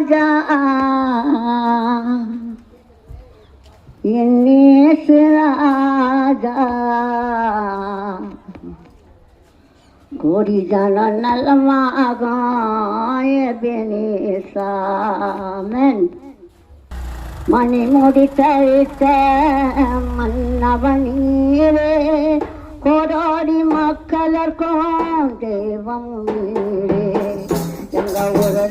ராஜா. என்னேசு ராஜா. கோடி ஜனம் நலமாகும் மணி முடி தழித்த மன்னவனீரே கோடாடி மக்களர்க்கும் தெய்வம் எங்க ஒரு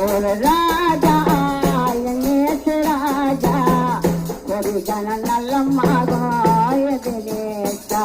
ஒரு ராஜா நேற்று ராஜா ஒரு ஜன எதிரேட்டா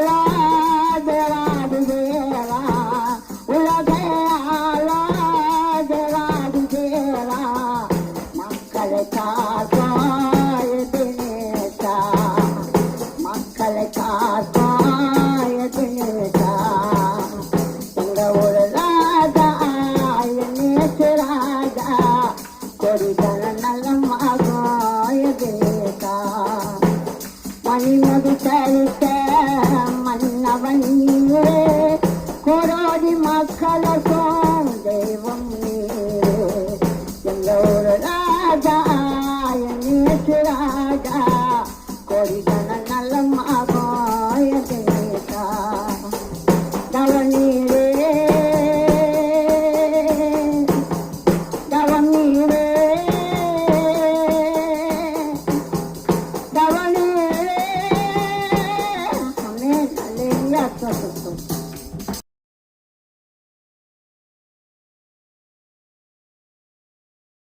Alright.